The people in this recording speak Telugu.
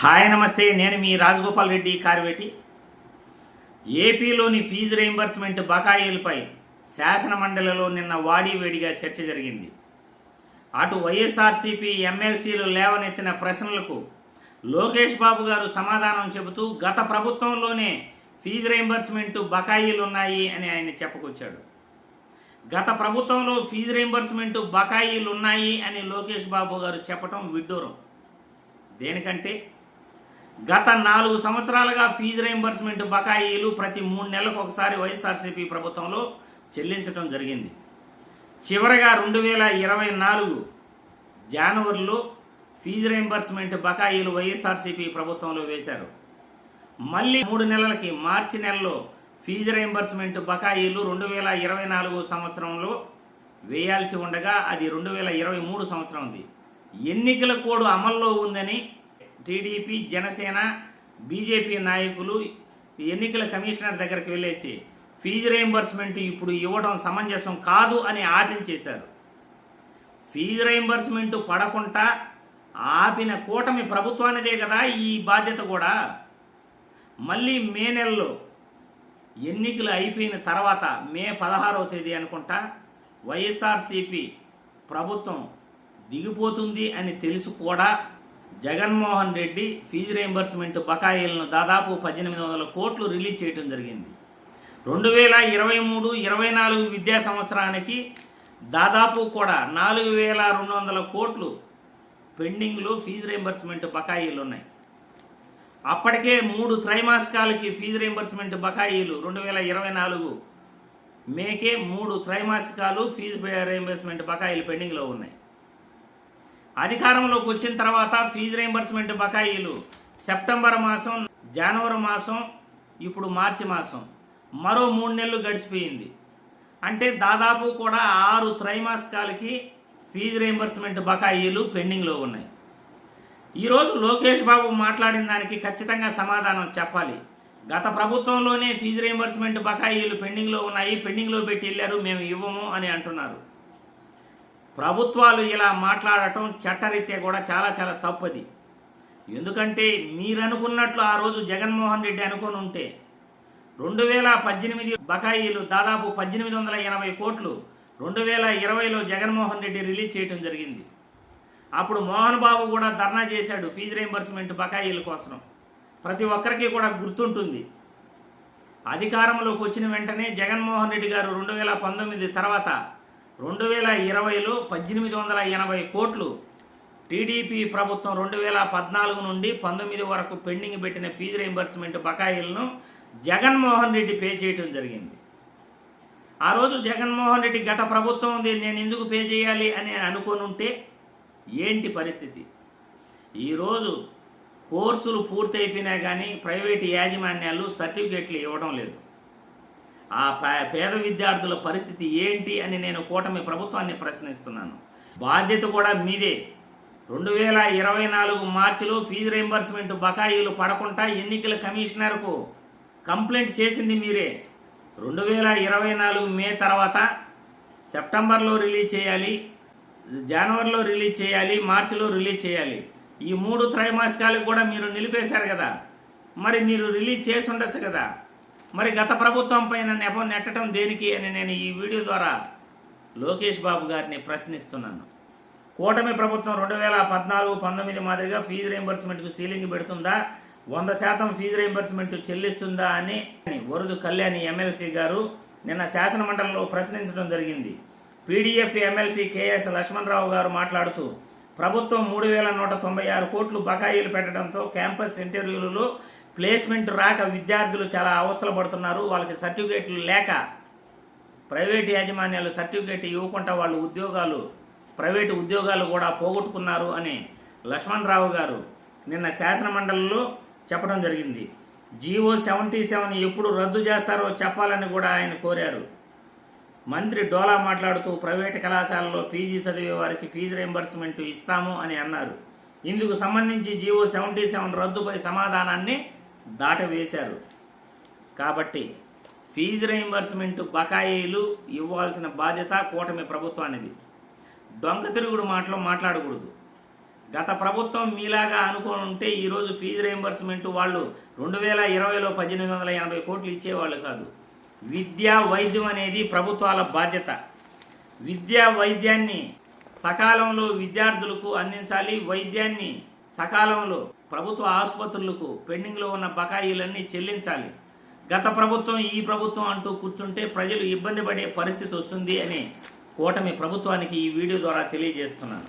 హాయ్ నమస్తే. నేను మీ రాజగోపాల్ రెడ్డి కార్వేటి. ఏపీలోని ఫీజు రీయింబర్స్మెంట్ బకాయిలపై శాసన మండలిలో నిన్న వాడివేడిగా చర్చ జరిగింది. అటు వైఎస్ఆర్సీపీ ఎమ్మెల్సీలు లేవనెత్తిన ప్రశ్నలకు లోకేష్ బాబు గారు సమాధానం చెబుతూ గత ప్రభుత్వంలోనే ఫీజు రీయింబర్స్మెంట్ బకాయిలు ఉన్నాయి అని ఆయన చెప్పుకొచ్చాడు. గత ప్రభుత్వంలో ఫీజు రీయింబర్స్మెంట్ బకాయిలు ఉన్నాయి అని లోకేష్ బాబు గారు చెప్పటం విడ్డూరం. దేనికంటే గత నాలుగు సంవత్సరాలుగా ఫీజు రీంబర్స్మెంట్ బకాయిలు ప్రతి మూడు నెలలకు ఒకసారి వైఎస్ఆర్సీపీ ప్రభుత్వంలో చెల్లించడం జరిగింది. చివరగా రెండు వేల ఇరవై నాలుగు జనవరిలో ఫీజు రీంబర్స్మెంట్ బకాయిలు వైఎస్ఆర్సీపీ ప్రభుత్వంలో వేశారు. మళ్ళీ మూడు నెలలకి మార్చి నెలలో ఫీజు రీంబర్స్మెంట్ బకాయిలు రెండు వేల ఇరవై నాలుగు సంవత్సరంలో వేయాల్సి ఉండగా అది రెండు వేల ఇరవై మూడు సంవత్సరం ఉంది. ఎన్నికల కోడ్ అమల్లో ఉందని టీడీపీ జనసేన బీజేపీ నాయకులు ఎన్నికల కమిషనర్ దగ్గరికి వెళ్ళేసి ఫీజు రీయింబర్స్మెంట్ ఇప్పుడు ఇవ్వడం సమంజసం కాదు అని ఆపించేశారు ఫీజు రీయింబర్స్మెంట్ పడకుండా ఆపిన కూటమి ప్రభుత్వానిదే కదా ఈ బాధ్యత కూడా. మళ్ళీ మే నెలలో ఎన్నికలు అయిపోయిన తర్వాత మే పదహారవ తేదీ అనుకుంటా వైఎస్ఆర్సీపీ ప్రభుత్వం దిగిపోతుంది అని తెలుసు కూడా జగన్మోహన్ రెడ్డి ఫీజు రీయింబర్స్మెంట్ బకాయిలను దాదాపు పద్దెనిమిది వందల కోట్లు రిలీజ్ చేయడం జరిగింది. రెండు వేల ఇరవై మూడు ఇరవై నాలుగు విద్యా సంవత్సరానికి దాదాపు కూడా నాలుగు వేల రెండు వందల కోట్లు పెండింగ్లో ఫీజు రీయింబర్స్మెంట్ బకాయిలు ఉన్నాయి. అప్పటికే మూడు త్రైమాసికాలకి ఫీజు రీయింబర్స్మెంట్ బకాయిలు రెండు వేల ఇరవై నాలుగు మేకే మూడు త్రైమాసికాలు ఫీజు రీయింబర్స్మెంట్ బకాయిలు పెండింగ్లో ఉన్నాయి. అధికారంలోకి వచ్చిన తర్వాత ఫీజు రీయింబర్స్మెంట్ బకాయిలు సెప్టెంబర్ మాసం జనవరి మాసం ఇప్పుడు మార్చి మాసం. మరో మూడు నెలలు గడిచిపోయింది. అంటే దాదాపు కూడా ఆరు త్రైమాసికాలకి ఫీజు రియంబర్స్మెంట్ బకాయిలు పెండింగ్లో ఉన్నాయి. ఈరోజు లోకేష్ బాబు మాట్లాడిన దానికి ఖచ్చితంగా సమాధానం చెప్పాలి. గత ప్రభుత్వంలోనే ఫీజు రీయింబర్స్మెంట్ బకాయిలు పెండింగ్లో ఉన్నాయి. పెండింగ్లో పెట్టి వెళ్ళారు మేము ఇవ్వము అని అంటున్నారు. ప్రభుత్వాలు ఇలా మాట్లాడటం చట్టరీత్యా కూడా చాలా చాలా తప్పది. ఎందుకంటే మీరు అనుకున్నట్లు ఆ రోజు జగన్మోహన్ రెడ్డి అనుకుని ఉంటే రెండు వేల పద్దెనిమిది బకాయిలు దాదాపు పద్దెనిమిది వందల ఎనభై కోట్లు రెండు వేల ఇరవైలో జగన్మోహన్ రెడ్డి రిలీజ్ చేయడం జరిగింది. అప్పుడు మోహన్ బాబు కూడా ధర్నా చేశాడు ఫీజు రీంబర్స్మెంట్ బకాయిల కోసం. ప్రతి ఒక్కరికి కూడా గుర్తుంటుంది. అధికారంలోకి వచ్చిన వెంటనే జగన్మోహన్ రెడ్డి గారు రెండు వేల పంతొమ్మిది తర్వాత రెండు వేల ఇరవైలో పద్దెనిమిది వందల ఎనభై కోట్లు టీడీపీ ప్రభుత్వం రెండు వేల పద్నాలుగు నుండి పంతొమ్మిది వరకు పెండింగ్ పెట్టిన ఫీజు రీంబర్స్మెంట్ బకాయిలను జగన్మోహన్ రెడ్డి పే చేయటం జరిగింది. ఆ రోజు జగన్మోహన్ రెడ్డి గత ప్రభుత్వం ఉంది నేను ఎందుకు పే చేయాలి అని అనుకొని ఉంటే ఏంటి పరిస్థితి? ఈరోజు కోర్సులు పూర్తయిపోయినా కానీ ప్రైవేటు యాజమాన్యాలు సర్టిఫికెట్లు ఇవ్వడం లేదు. ఆ పే- పేద విద్యార్థుల పరిస్థితి ఏంటి అని నేను కూటమి ప్రభుత్వాన్ని ప్రశ్నిస్తున్నాను. బాధ్యత కూడా మీదే. రెండు వేల ఇరవై నాలుగు మార్చిలో ఫీజు రీంబర్స్మెంట్ బకాయిలు పడకుండా ఎన్నికల కమిషనర్కు కంప్లైంట్ చేసింది మీరే. రెండు వేల ఇరవై నాలుగు మే తర్వాత సెప్టెంబర్లో రిలీజ్ చేయాలి జనవరిలో రిలీజ్ చేయాలి మార్చిలో రిలీజ్ చేయాలి. ఈ మూడు త్రైమాసికాలకు కూడా మీరు నిలిపేశారు కదా. మరి మీరు రిలీజ్ చేసి ఉండొచ్చు కదా. మరి గత ప్రభుత్వం పైన నెపం నెట్టడం దేనికి అని నేను ఈ వీడియో ద్వారా లోకేష్ బాబు గారిని ప్రశ్నిస్తున్నాను. కూటమి ప్రభుత్వం రెండు వేల పద్నాలుగు పంతొమ్మిది మాదిరిగా ఫీజు రీంబర్స్మెంట్కు సీలింగ్ పెడుతుందా? వంద శాతం ఫీజు రీంబర్స్మెంట్ చెల్లిస్తుందా అని వరుదు కళ్యాణి ఎమ్మెల్సీ గారు నిన్న శాసనమండలిలో ప్రశ్నించడం జరిగింది. పీడీఎఫ్ ఎమ్మెల్సీ కేఎస్ లక్ష్మణరావు గారు మాట్లాడుతూ ప్రభుత్వం మూడు వేల నూట తొంభై ఆరు కోట్లు బకాయిలు పెట్టడంతో క్యాంపస్ ఇంటర్వ్యూలలో ప్లేస్మెంట్ రాక విద్యార్థులు చాలా అవస్థలు పడుతున్నారు. వాళ్ళకి సర్టిఫికేట్లు లేక ప్రైవేట్ యాజమాన్యాలు సర్టిఫికేట్ ఇవ్వకుండా వాళ్ళు ఉద్యోగాలు ప్రైవేటు ఉద్యోగాలు కూడా పోగొట్టుకున్నారు అని లక్ష్మణరావు గారు నిన్న శాసన మండలిలో చెప్పడం జరిగింది. జీవో సెవెంటీ సెవెన్ ఎప్పుడు రద్దు చేస్తారో చెప్పాలని కూడా ఆయన కోరారు. మంత్రి డోలా మాట్లాడుతూ ప్రైవేటు కళాశాలలో పీజీ చదివే వారికి ఫీజు రీయింబర్స్మెంట్ ఇస్తాము అని అన్నారు. ఇందుకు సంబంధించి జీవో సెవెంటీ సెవెన్ రద్దుపై సమాధానాన్ని దాటవేశారు. కాబట్టి ఫీజు రీయింబర్స్మెంట్ బకాయిలు ఇవ్వాల్సిన బాధ్యత కూటమి ప్రభుత్వానిది. దొంగ తిరుగుడు మాటలు మాట్లాడకూడదు. గత ప్రభుత్వం మీలాగా అనుకుని ఉంటే ఈరోజు ఫీజు రీయింబర్స్మెంట్ వాళ్ళు రెండు వేల ఇరవైలో పద్దెనిమిది వందల ఎనభై కోట్లు ఇచ్చేవాళ్ళు కాదు. విద్య వైద్యం అనేది ప్రభుత్వాల బాధ్యత. విద్యా వైద్యాన్ని సకాలంలో విద్యార్థులకు అందించాలి. వైద్యాన్ని సకాలంలో ప్రభుత్వ ఆసుపత్రులకు పెండింగ్లో ఉన్న బకాయిలన్నీ చెల్లించాలి. గత ప్రభుత్వం ఈ ప్రభుత్వం అంటూ కూర్చుంటే ప్రజలు ఇబ్బంది పడే పరిస్థితి వస్తుంది అని కూటమి ప్రభుత్వానికి ఈ వీడియో ద్వారా తెలియజేస్తున్నాను.